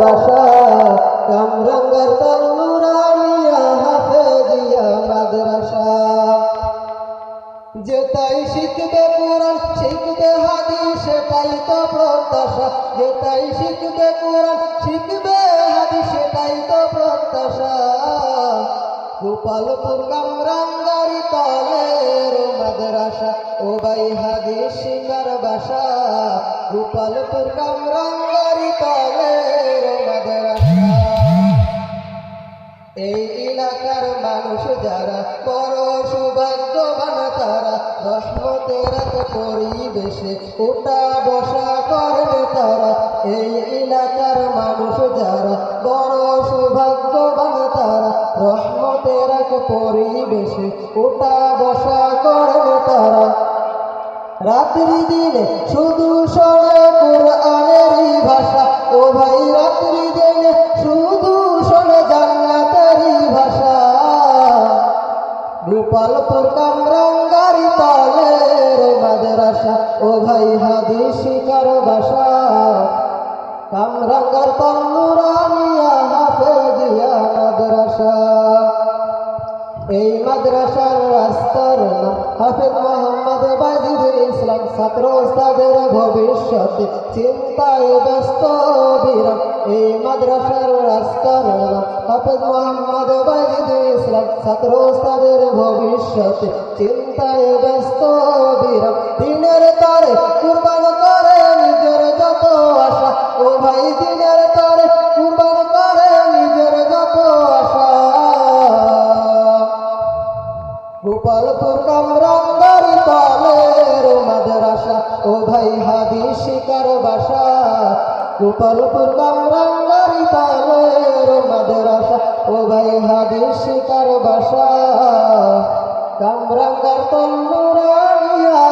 বাসা কামরাঙ্গার তন্নুরানিয়া হাফেজিয়া মাদ্রাসা। যেটাই শিখবে কোরআন, শিখবে হাদিস, সেটাই তো প্রত্যাশা। যেটাই শিখবে কোরআন, শিখবে হাদিস, সেটাই তো প্রত্যাশা। গোপালপুর কামরাঙ্গারি তলের মাদ্রাসা, ও বাই হাদিস সিঙ্গার বাসা। গোপালপুর কামরাঙ্গারি এই এলাকার মানুষ যারা বড় সৌভাগ্যবান, তারা রহমতের এক পরিবেশে ওটা বসা করবে তারা। এই এলাকার মানুষ যারা বড় সৌভাগ্যবান, তারা রহমতের এক পরিবেশে ওটা বসা করবে তারা। রাত্রি দিনে শুধু শোনে গোপালপুর কামরাঙ্গারি তলের মাদ্রাসা। ও ভাই হাদিস শিকার বাসা। কামরাঙ্গার তন্নুরানিয়া হাফেজিয়া মাদ্রাসা। এই মাদ্রাসার রাস্তার নাম হাফেজ মোহাম্মদ বাজিদ ইসলাম। ছাত্র ওস্তাদের ভবিষ্যতে চিন্তায় ব্যস্ত বিরাম। এই মাদ্রাসার রাস্তার নাম হাফেজ মোহাম্মদ বাজিদ ছাত্র ওস্তাদের ভবিষ্যতে চিন্তায় ব্যস্ত বিরাম দিনের তরে কুরবান করে নিজের যত আশা। ও ভাই, দিনের তরে কুরবান করে নিজের যত আশা। গোপালপুর কামরাঙ্গারি তলের মাদ্রাসা। ও ভাই হাদিস শিকার বাসা। গোপালপুর কামরাঙ্গারি তলের মাদ্রাসা। ও ভাই হাদিস শিকার ভালোবাসা কামরাঙ্গার তন্নুরাইয়া